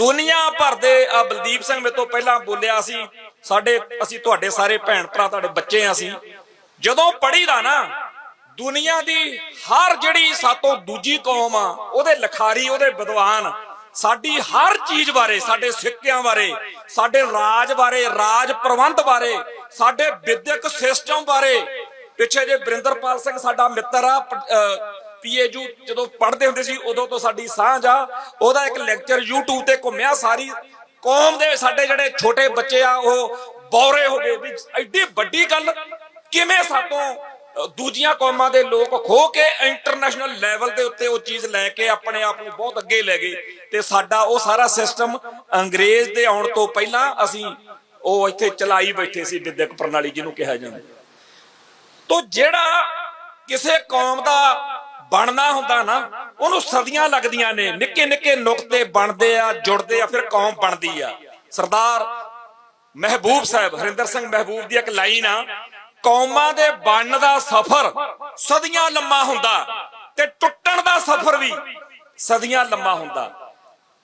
ਦੁਨੀਆ ਭਰ ਦੇ ਆ ਬਲਦੀਪ ਸਿੰਘ ਮੇਰੇ ਤੋਂ ਪਹਿਲਾਂ ਬੋਲਿਆ ਸੀ, ਸਾਡੇ, ਅਸੀਂ ਤੁਹਾਡੇ ਸਾਰੇ ਭੈਣ ਭਰਾ, ਤੁਹਾਡੇ ਬੱਚੇ ਆ ਅਸੀਂ। ਜਦੋਂ ਪੜੀਦਾ ਨਾ, ਦੁਨੀਆ ਦੀ ਹਰ ਜਿਹੜੀ ਸਾਤੋਂ ਦੂਜੀ ਕੌਮ ਆ, ਉਹਦੇ ਲਖਾਰੀ, ਉਹਦੇ ਵਿਦਵਾਨ, ਸਾਡੀ ਹਰ ਚੀਜ਼ ਬਾਰੇ, ਸਾਡੇ ਸਿੱਕਿਆਂ ਬਾਰੇ, ਸਾਡੇ ਰਾਜ ਬਾਰੇ, ਰਾਜ ਪ੍ਰਬੰਧ ਬਾਰੇ, ਸਾਡੇ ਵਿਦਿਅਕ ਸਿਸਟਮ ਬਾਰੇ, ਪਿੱਛੇ ਜੇ ਬਰਿੰਦਰਪਾਲ ਸਿੰਘ ਸਾਡਾ ਮਿੱਤਰ ਆ ਪੀਏਯੂ ਜਦੋਂ ਪੜ੍ਹਦੇ ਹੁੰਦੇ ਸੀ, ਉਦੋਂ ਤੋਂ ਸਾਡੀ ਸਾਂਝ ਆ। ਉਹਦਾ ਇੱਕ ਲੈਕਚਰ YouTube ਤੇ ਘੁੰਮਿਆ ਸਾਰੀ। ਕੌਮ ਦੇ ਸਾਡੇ ਜਿਹੜੇ ਛੋਟੇ ਬੱਚੇ ਆ, ਉਹ ਬੌਰੇ ਹੋ ਗਏ ਵੀ ਐਡੀ ਵੱਡੀ ਗੱਲ, ਕਿਵੇਂ ਸਾਤੋਂ ਦੂਜੀਆਂ ਕੌਮਾਂ ਦੇ ਲੋਕ ਖੋ ਕੇ ਇੰਟਰਨੈਸ਼ਨਲ ਲੈਵਲ ਦੇ ਉੱਤੇ ਉਹ ਚੀਜ਼ ਲੈ ਕੇ ਆਪਣੇ ਆਪ ਨੂੰ ਬਹੁਤ ਅੱਗੇ ਲੈ ਗਏ। ਤੇ ਸਾਡਾ ਉਹ ਸਾਰਾ ਸਿਸਟਮ ਅੰਗਰੇਜ਼ ਦੇ ਆਉਣ ਤੋਂ ਪਹਿਲਾਂ ਅਸੀਂ ਉਹ ਇੱਥੇ ਚਲਾਈ ਬੈਠੇ ਸੀ ਵਿਦਿਅਕ ਪ੍ਰਣਾਲੀ ਜਿਹਨੂੰ ਕਿਹਾ ਜਾਂਦਾ। ਤੋ ਜਿਹੜਾ ਕਿਸੇ ਕੌਮ ਦਾ ਬਣਨਾ ਹੁੰਦਾ ਨਾ, ਉਹਨੂੰ ਸਦੀਆਂ ਲੱਗਦੀਆਂ ਨੇ, ਨਿੱਕੇ ਨਿੱਕੇ ਨੁਕਤੇ ਬਣਦੇ ਆ, ਜੁੜਦੇ ਆ, ਫਿਰ ਕੌਮ ਬਣਦੀ ਆ। ਸਰਦਾਰ ਮਹਿਬੂਬ ਸਾਹਿਬ, ਹਰਿੰਦਰ ਸਿੰਘ ਮਹਿਬੂਬ ਦੀ ਇੱਕ ਲਾਈਨ ਆ, ਕੌਮਾਂ ਦੇ ਬਣਨ ਦਾ ਸਫ਼ਰ ਸਦੀਆਂ ਲੰਮਾ ਹੁੰਦਾ ਤੇ ਟੁੱਟਣ ਦਾ ਸਫ਼ਰ ਵੀ ਸਦੀਆਂ ਲੰਮਾ ਹੁੰਦਾ।